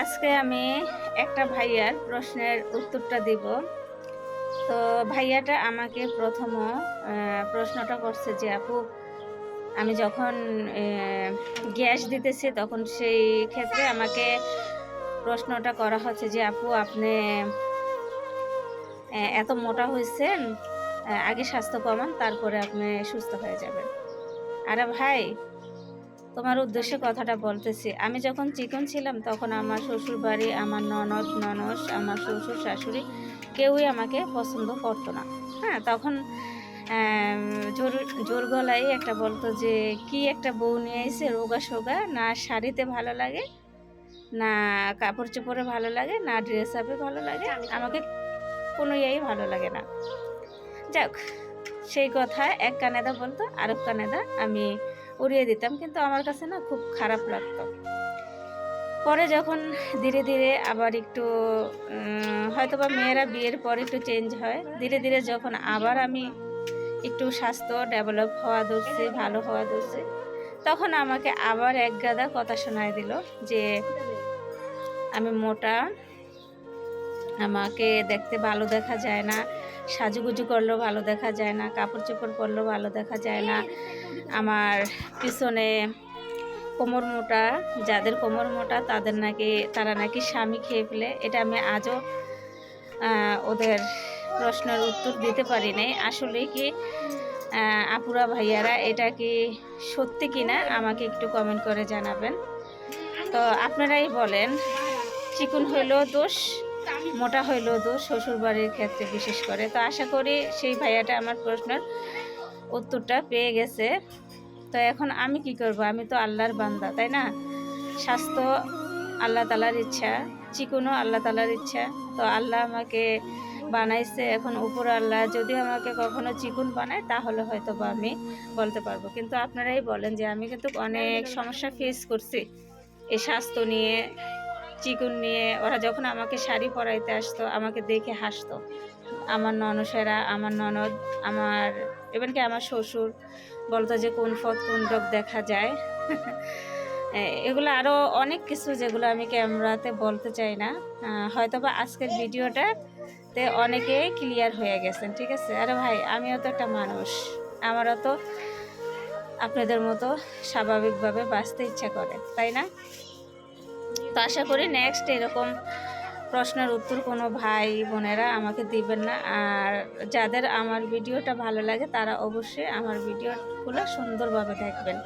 আজকে আমি একটা ভাইয়ার প্রশ্নের উত্তরটা দিব। তো ভাইয়াটা আমাকে প্রথম প্রশ্নটা করছে যে, আপু, আমি যখন গ্যাস দিতেছি তখন সেই ক্ষেত্রে আমাকে প্রশ্নটা করা হচ্ছে যে, আপু, আপনি এত মোটা হয়েছেন আগে স্বাস্থ্য কমান, তারপরে আপনি সুস্থ হয়ে যাবেন। আরে ভাই তোমার উদ্দেশ্যে কথাটা বলতেছি। আমি যখন চিকন ছিলাম তখন আমার শ্বশুর বাড়ি আমার ননদ, ননস, আমার শ্বশুর শাশুড়ি কেউই আমাকে পছন্দ করতো না। হ্যাঁ তখন জোর জোর গলায় একটা বলতো যে, কি একটা বউ নিয়ে এসে রোগা সোগা, না শাড়িতে ভালো লাগে, না কাপড় চোপড়ে ভালো লাগে, না ড্রেস আপে ভালো লাগে, আমাকে কোনো ইয়েই ভালো লাগে না। যাক, সেই কথা এক কানেদা বলতো, আরেক কানেদা, আমি উড়িয়ে দিতাম কিন্তু আমার কাছে না খুব খারাপ লাগতো। পরে যখন ধীরে ধীরে আবার একটু উম, হয়তোবা মেয়েরা বিয়ের পর একটু চেঞ্জ হয় ধীরে ধীরে যখন আবার আমি একটু স্বাস্থ্য ডেভেলপ হওয়া ধরছি ভালো হওয়া ধরছি তখন আমাকে আবার এক গাদা কথা শোনায় দিল যে আমি মোটা আমাকে দেখতে ভালো দেখা যায় না, সাজুগুজু করলেও ভালো দেখা যায় না কাপড় চোপড় পরলেও ভালো দেখা যায় না। আমার পিছনে কোমর মোটা, যাদের কোমর মোটা তাদের নাকি, তারা নাকি স্বামী খেয়ে ফেলে। এটা আমি আজও ওদের প্রশ্নের উত্তর দিতে পারি নাই। আসলে কি আপুরা, ভাইয়ারা এটা কি সত্যি কিনা আমাকে একটু কমেন্ট করে জানাবেন। তো আপনারাই বলেন, চিকুন হইলেও দোষ মোটা হইলেও তো শ্বশুরবাড়ির ক্ষেত্রে বিশেষ করে। তো আশা করি সেই ভাইয়াটা আমার প্রশ্নের উত্তরটা পেয়ে গেছে। তো এখন আমি কি করব? আমি তো আল্লাহর বান্দা, তাই না? স্বাস্থ্য আল্লাহ তালার ইচ্ছা, চিকুনও আল্লাহ তালার ইচ্ছা। তো আল্লাহ আমাকে বানাইছে এখন উপর আল্লাহ। যদি আমাকে কখনো চিকুন বানায়, তাহলে হয়তো বা আমি বলতে পারব। কিন্তু আপনারাই বলেন যে আমি কিন্তু অনেক সমস্যা ফেস করছি। এই স্বাস্থ্য নিয়ে চিকুন নিয়ে ওরা যখন আমাকে শাড়ি পরাইতে আসতো, আমাকে দেখে হাসতো। আমার ননসেরা আমার ননদ, আমার এমনকি আমার শ্বশুর বলতো যে কোন পথ কোন রোগ দেখা যায়। এগুলো আরও অনেক কিছু যেগুলো আমি ক্যামেরাতে বলতে চাই না। হয়তো বা আজকের ভিডিওটাতে অনেকে ক্লিয়ার হয়ে গেছেন, ঠিক আছে? আরে ভাই, আমিও তো একটা মানুষ। আমারও তো আপনাদের মতো স্বাভাবিকভাবে বাঁচতে ইচ্ছা করে, তাই না? তো আশা করি নেক্সট এরকম প্রশ্নের উত্তর কোনো ভাই বোনেরা আমাকে দিবেন না। আর যাদের আমার ভিডিওটা ভালো লাগে তারা অবশ্যই আমার ভিডিওগুলো সুন্দরভাবে দেখবেন।